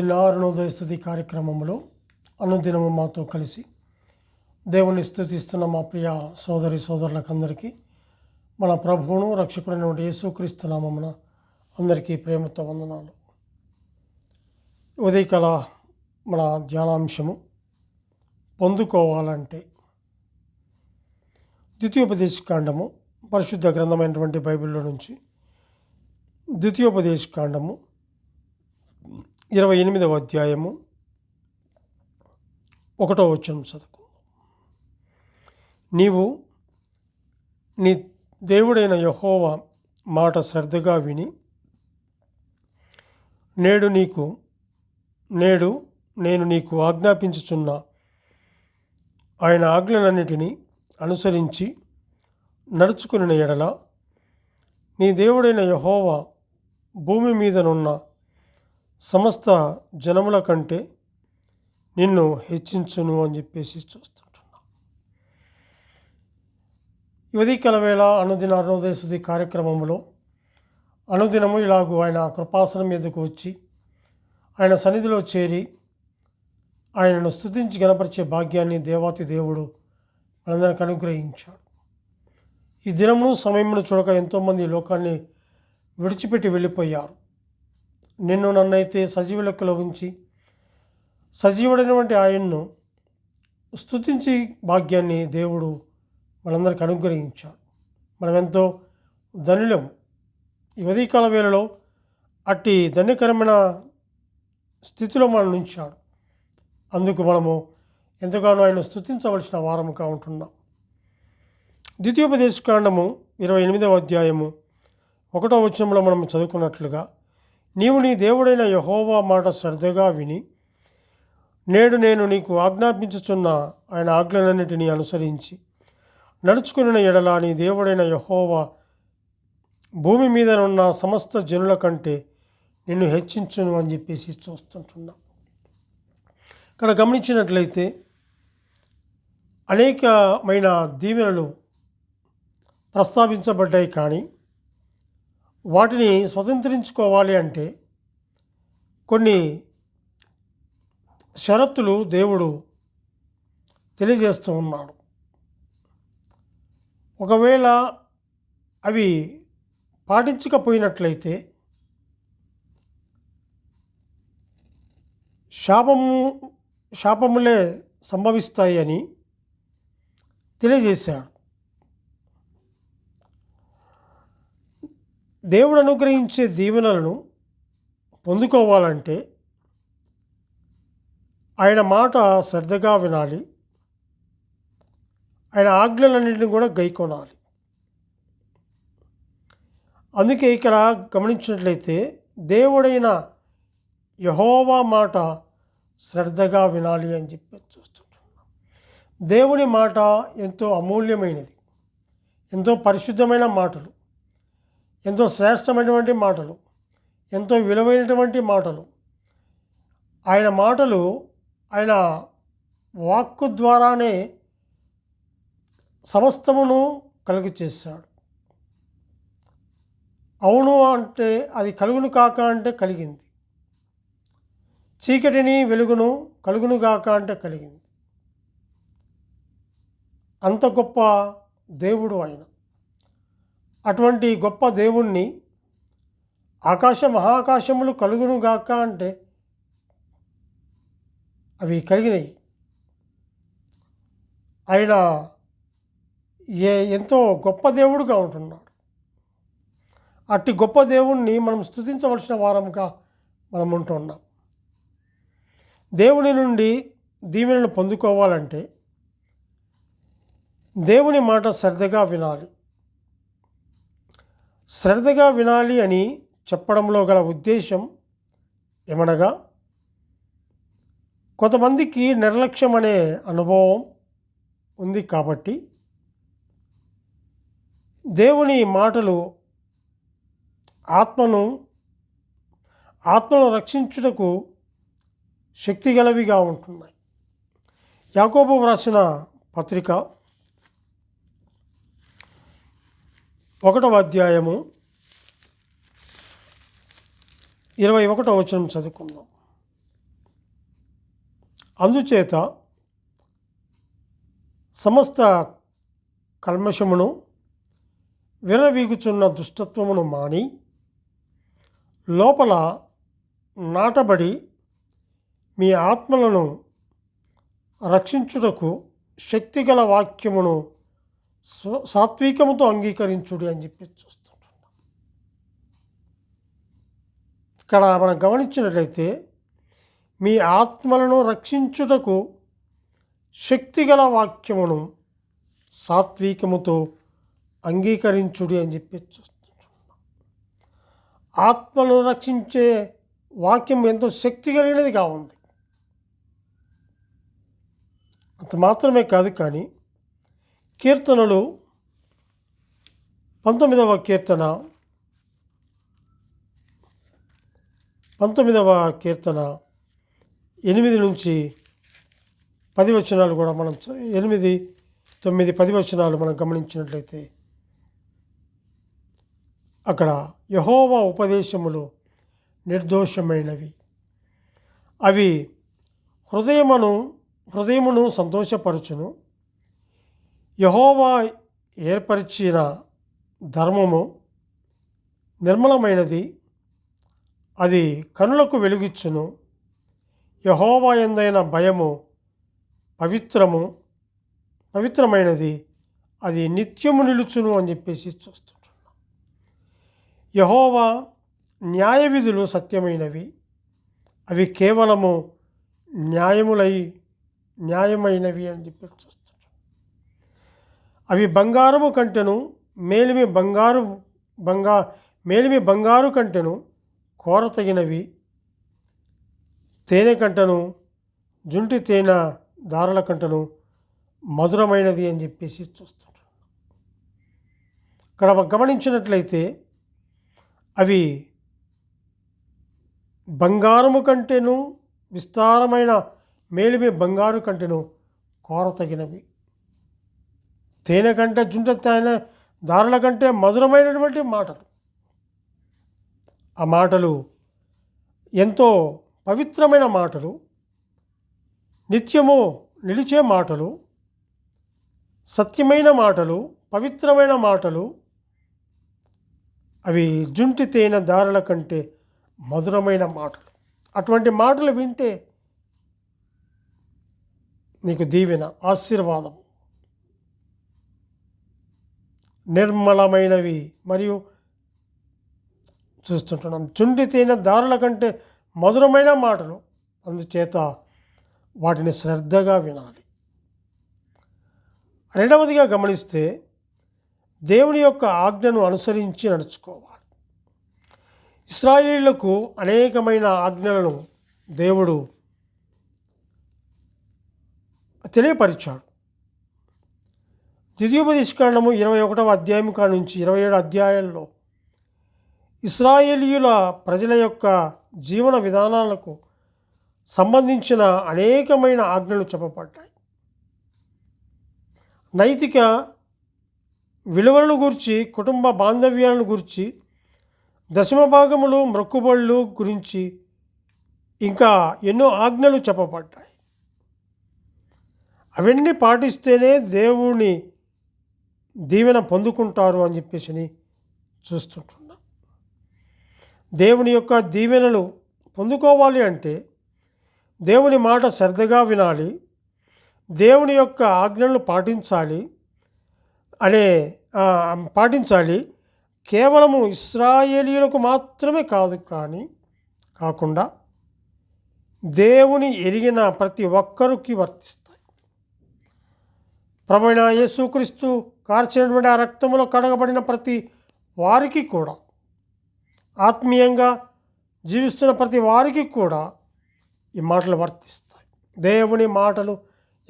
అరుణోదయ స్థుతి కార్యక్రమంలో అనుదినము మాతో కలిసి దేవుని స్థుతిస్తున్న మా ప్రియ సోదరి సోదరులకందరికీ మన ప్రభువును రక్షకుడైనటువంటి యేసుక్రీస్తు నామమున అందరికీ ప్రేమతో వందనాలు. ఉదయకాల మన ధ్యానాంశము పొందుకోవాలంటే ద్వితీయోపదేశకాండము పరిశుద్ధ గ్రంథమైనటువంటి బైబిల్లో నుంచి ద్వితీయోపదేశకాండము ఇరవై ఎనిమిదవ అధ్యాయము ఒకటో వచనం చదువుకుందాం నీవు నీ దేవుడైన యహోవ మాట శ్రద్ధగా విని నేడు నీకు నేడు నేను నీకు ఆజ్ఞాపించుచున్న ఆయన ఆజ్ఞలన్నిటినీ అనుసరించి నడుచుకుని ఎడల నీ దేవుడైన యహోవ భూమి మీదనున్న సమస్త జనముల కంటే నిన్ను హెచ్చించును అని చెప్పేసి చూస్తుంటున్నా. యువదీకల వేళ అనుదిన అరుణోదయ సుధి కార్యక్రమంలో అనుదినము ఇలాగూ ఆయన కృపాసనం మీదకు వచ్చి ఆయన సన్నిధిలో చేరి ఆయనను స్థుతించి గణపరిచే భాగ్యాన్ని దేవాతి దేవుడు మనందరికి అనుగ్రహించాడు. ఈ దినమును సమయమును చూడక ఎంతోమంది లోకాన్ని విడిచిపెట్టి వెళ్ళిపోయారు. నిన్ను నన్నైతే సజీవ లెక్కలో ఉంచి సజీవుడైనటువంటి ఆయన్ను స్తుతించి భాగ్యాన్ని దేవుడు మనందరికి అనుగ్రహించాడు. మనమెంతో ధనులం. ఈ ఉదయకాల వేళలో అట్టి ధన్యకరమైన స్థితిలో మనం ఉంచాడు. అందుకు మనము ఎంతగానో ఆయన స్థుతించవలసిన వారముగా ఉంటున్నాం. ద్వితీయోపదేశకాండము ఇరవై ఎనిమిదవ అధ్యాయము ఒకటో వచనంలో మనం చదువుకున్నట్లుగా నీవు నీ దేవుడైన యహోవా మాట శ్రద్ధగా విని నేడు నేను నీకు ఆజ్ఞాపించుచున్న ఆయన ఆజ్ఞలన్నిటినీ అనుసరించి నడుచుకున్న ఎడల నీ దేవుడైన యహోవా భూమి మీద ఉన్న సమస్త జనుల కంటే నిన్ను హెచ్చించును అని చెప్పేసి చూస్తుంటున్నా. ఇక్కడ గమనించినట్లయితే అనేకమైన దీవెనలు ప్రస్తావించబడ్డాయి కానీ వాటిని స్వతంత్రించుకోవాలి అంటే కొన్ని షరతులు దేవుడు తెలియజేస్తూ ఉన్నాడు. ఒకవేళ అవి పాటించకపోయినట్లయితే శాపము శాపములే సంభవిస్తాయి అని తెలియజేశాడు. దేవుడు అనుగ్రహించే దీవెనలను పొందుకోవాలంటే ఆయన మాట శ్రద్ధగా వినాలి. ఆయన ఆజ్ఞలన్నింటిని కూడా గైకొనాలి. అందుకే ఇక్కడ గమనించినట్లయితే దేవుడైన యహోవా మాట శ్రద్ధగా వినాలి అని చెప్పి చూస్తుంటున్నాం. దేవుని మాట ఎంతో అమూల్యమైనది. ఎంతో పరిశుద్ధమైన మాటలు. ఎంతో శ్రేష్టమైనటువంటి మాటలు ఎంతో విలువైనటువంటి మాటలు. ఆయన మాటలు ఆయన వాక్కు ద్వారానే సమస్తమును కలుగు చేశాడు అవును అంటే అది కలుగును కాక అంటే కలిగింది. చీకటిని వెలుగును కలుగును కాక అంటే కలిగింది. అంత గొప్ప దేవుడు ఆయన. అటువంటి గొప్ప దేవుణ్ణి ఆకాశ మహాకాశములు కలుగును గాక అంటే అవి కలిగినాయి. ఆయన ఏ ఎంతో గొప్ప దేవుడుగా ఉంటున్నాడు. అట్టి గొప్ప దేవుణ్ణి మనం స్థుతించవలసిన వారంగా మనం ఉంటున్నాం. దేవుని నుండి దీవెనలు పొందుకోవాలంటే దేవుని మాట శ్రద్ధగా వినాలి. శ్రద్ధగా వినాలి అని చెప్పడంలో గల ఉద్దేశం ఏమనగా కొంతమందికి నిర్లక్ష్యం అనే అనుభవం ఉంది కాబట్టి దేవుని మాటలు ఆత్మను ఆత్మను రక్షించుటకు శక్తిగలవిగా ఉంటున్నాయి. యాకోబు వ్రాసిన పత్రిక ఒకటవ అధ్యాయము ఇరవై ఒకటో వచనం చదువుకుందాం. అందుచేత సమస్త కల్మషమును విరవీగుచున్న దుష్టత్వమును మాని లోపల నాటబడి మీ ఆత్మలను రక్షించుటకు శక్తిగల వాక్యమును స్వ సాత్వికముతో అంగీకరించుడి అని చెప్పి చూస్తుంటున్నాం. ఇక్కడ మనం గమనించినట్లయితే మీ ఆత్మలను రక్షించుటకు శక్తిగల వాక్యమును సాత్వికముతో అంగీకరించుడి అని చెప్పి చూస్తుంటున్నాం. ఆత్మను రక్షించే వాక్యం ఎంతో శక్తి కలిగినదిగా ఉంది. అంత మాత్రమే కాదు కానీ కీర్తనలు పంతొమ్మిదవ కీర్తన. పంతొమ్మిదవ కీర్తన. ఎనిమిది నుంచి పది వచనాలు కూడా మనం ఎనిమిది తొమ్మిది పది వచనాలు మనం గమనించినట్లయితే అక్కడ యహోవా ఉపదేశములు నిర్దోషమైనవి. అవి హృదయమును హృదయమును సంతోషపరచును. యహోవా ఏర్పరిచిన ధర్మము నిర్మలమైనది. అది కనులకు వెలుగిచ్చును. యహోవా ఎందైన భయము పవిత్రము పవిత్రమైనది. అది నిత్యము నిలుచును అని చెప్పేసి చూస్తుంటున్నాం. యహోవా న్యాయ విధులు సత్యమైనవి. అవి కేవలము న్యాయములై న్యాయమైనవి అని చెప్పి చూస్తున్నాం అవి బంగారము కంటెను మేలిమి బంగారు బంగా మేలిమి బంగారు కంటెను కోరతగినవి. తేనె కంటను జుంటి తేనె దారుల కంటను మధురమైనది అని చెప్పేసి చూస్తుంటాం ఇక్కడ గమనించినట్లయితే అవి బంగారము కంటేను విస్తారమైన మేలిమి బంగారు కంటేను కోరతగినవి. తేనె కంటే జుంట తేనె దారుల కంటే మధురమైనటువంటి మాటలు. ఆ మాటలు ఎంతో పవిత్రమైన మాటలు నిత్యము నిలిచే మాటలు సత్యమైన మాటలు పవిత్రమైన మాటలు అవి జుంటి తేనె దారుల కంటే మధురమైన మాటలు. అటువంటి మాటలు వింటే నీకు దీవెన ఆశీర్వాదం నిర్మలమైనవి మరియు చూస్తుంటున్నాం. చుండి తేనె దారుల కంటే మధురమైన మాటలు అందుచేత వాటిని శ్రద్ధగా వినాలి. రెండవదిగా గమనిస్తే దేవుని యొక్క ఆజ్ఞను అనుసరించి నడుచుకోవాలి. ఇస్రాయిళ్ళకు అనేకమైన ఆజ్ఞలను దేవుడు తెలియపరిచాడు. ద్వితీయోపదేశకాండము ఇరవై ఒకటవ అధ్యాయం కానుంచి ఇరవై ఏడు అధ్యాయాల్లో ఇస్రాయేలీయుల ప్రజల యొక్క జీవన విధానాలకు సంబంధించిన అనేకమైన ఆజ్ఞలు చెప్పబడ్డాయి. నైతిక విలువలను గురించి కుటుంబ బాంధవ్యాలను గురించి దశమ భాగములు మొక్కుబళ్ళు గురించి ఇంకా ఎన్నో ఆజ్ఞలు చెప్పబడ్డాయి. అవన్నీ పాటిస్తేనే దేవుని దీవెన పొందుకుంటారు అని చెప్పేసి అని చూస్తుంటున్నాం. దేవుని యొక్క దీవెనలు పొందుకోవాలి అంటే దేవుని మాట శ్రద్ధగా వినాలి దేవుని యొక్క ఆజ్ఞలను పాటించాలి అనే పాటించాలి. కేవలము ఇస్రాయేలీయులకు మాత్రమే కాదు కానీ కాకుండా దేవుని ఎరిగిన ప్రతి ఒక్కరికి వర్తిస్తాయి. ప్రమైన యేసుక్రీస్తు కార్చినటువంటి ఆ రక్తంలో కడగబడిన ప్రతి వారికి కూడా ఆత్మీయంగా జీవిస్తున్న ప్రతి వారికి కూడా ఈ మాటలు వర్తిస్తాయి. దేవుని మాటలు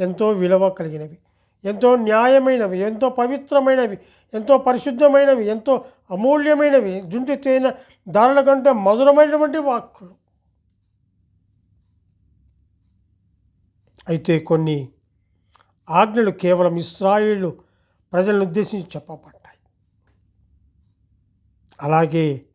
ఎంతో విలువ కలిగినవి ఎంతో న్యాయమైనవి ఎంతో పవిత్రమైనవి ఎంతో పరిశుద్ధమైనవి ఎంతో అమూల్యమైనవి జుంటి తేనె దారుల కంటే మధురమైనటువంటి వాక్కులు. అయితే కొన్ని ఆజ్ఞలు కేవలం ఇస్రాయిలు ప్రజలను ఉద్దేశించి చెప్పబడ్డాయి. అలాగే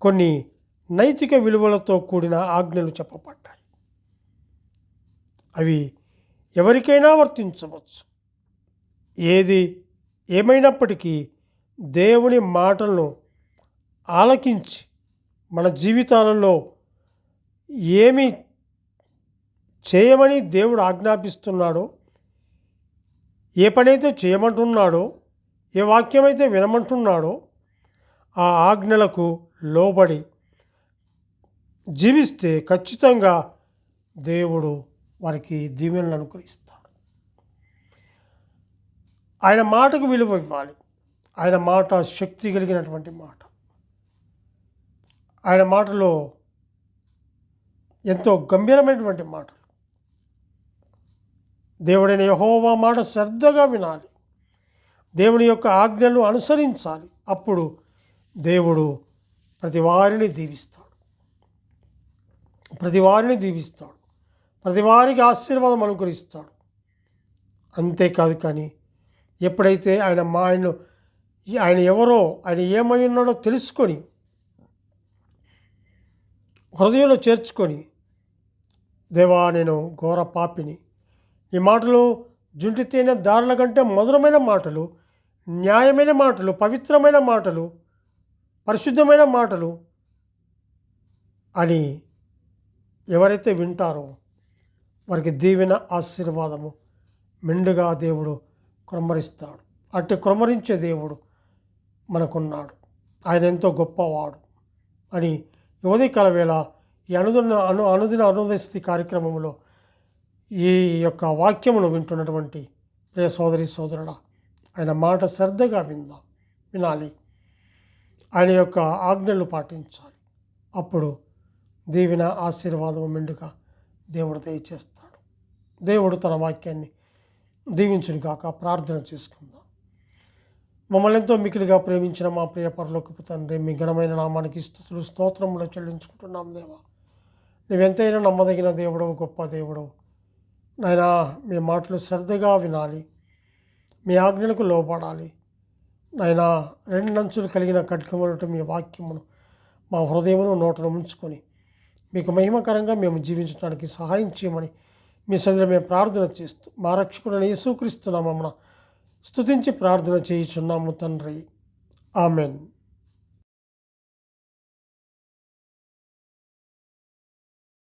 కొన్ని నైతిక విలువలతో కూడిన ఆజ్ఞలు చెప్పబడ్డాయి. అవి ఎవరికైనా వర్తించవచ్చు. ఏది ఏమైనప్పటికీ దేవుని మాటలను ఆలకించి మన జీవితాలలో ఏమి చేయమని దేవుడు ఆజ్ఞాపిస్తున్నాడో ఏ పనైతే చేయమంటున్నాడో ఏ వాక్యమైతే వినమంటున్నాడో ఆ ఆజ్ఞలకు లోబడి జీవిస్తే ఖచ్చితంగా దేవుడు వారికి దీవెనలు అనుగ్రహిస్తాడు. ఆయన మాటకు విలువ ఇవ్వాలి. ఆయన మాట శక్తి కలిగినటువంటి మాట. ఆయన మాటలో ఎంతో గంభీరమైనటువంటి మాటలు. దేవుడైన యహోవా మాట శ్రద్ధగా వినాలి. దేవుని యొక్క ఆజ్ఞలు అనుసరించాలి. అప్పుడు దేవుడు ప్రతి వారిని దీవిస్తాడు. ప్రతి వారిని దీవిస్తాడు. ప్రతి వారికి ఆశీర్వాదం అనుగ్రహిస్తాడు. అంతేకాదు కానీ ఎప్పుడైతే ఆయన మా ఆయన ఆయన ఎవరో ఆయన ఏమై ఉన్నాడో తెలుసుకొని హృదయంలో చేర్చుకొని దేవా నేను ఘోర పాపిని ఈ మాటలు జుంటి తేనె దారుల కంటే మధురమైన మాటలు న్యాయమైన మాటలు పవిత్రమైన మాటలు పరిశుద్ధమైన మాటలు అని ఎవరైతే వింటారో వారికి దీవెన ఆశీర్వాదము మెండుగా దేవుడు క్రమరిస్తాడు. అట్టి క్రమరించే దేవుడు మనకున్నాడు. ఆయన ఎంతో గొప్పవాడు అని యువతి వేళ ఈ అనుదిన అను అనుదిన అనుదస్థితి కార్యక్రమంలో ఈ యొక్క వాక్యమును వింటున్నటువంటి ప్రియ సోదరి సోదరుడా ఆయన మాట శ్రద్ధగా విందాం వినాలి. ఆయన యొక్క ఆజ్ఞలు పాటించాలి. అప్పుడు దీవిన ఆశీర్వాదము మెండుగా దేవుడు దయచేస్తాడు. దేవుడు తన వాక్యాన్ని దీవించును కాక ప్రార్థన చేసుకుందాం. మమ్మల్ని ఎంతో మికిలిగా ప్రేమించిన మా ప్రియ పరలోకపు తండ్రి మీ ఘనమైన నామానికి స్థుతులు స్తోత్రములు చెల్లించుకుంటున్నాం దేవా. నువ్వెంతైనా నమ్మదగిన దేవుడవు గొప్ప దేవుడవు. నాయనా మీ మాటలు శ్రద్ధగా వినాలి. మీ ఆజ్ఞలకు లోపడాలి నాయనా రెండంచులు కలిగిన ఖడ్గములట మీ వాక్యమును మా హృదయమును నోటను ఉంచుకొని మీకు మహిమకరంగా మేము జీవించడానికి సహాయం చేయమని మీ సందర మేము ప్రార్థన చేస్తూ మా రక్షకుడని యేసుక్రీస్తున్నామమ్మన స్తుతించి ప్రార్థన చేయుచున్నాము తండ్రి. ఆమెన్.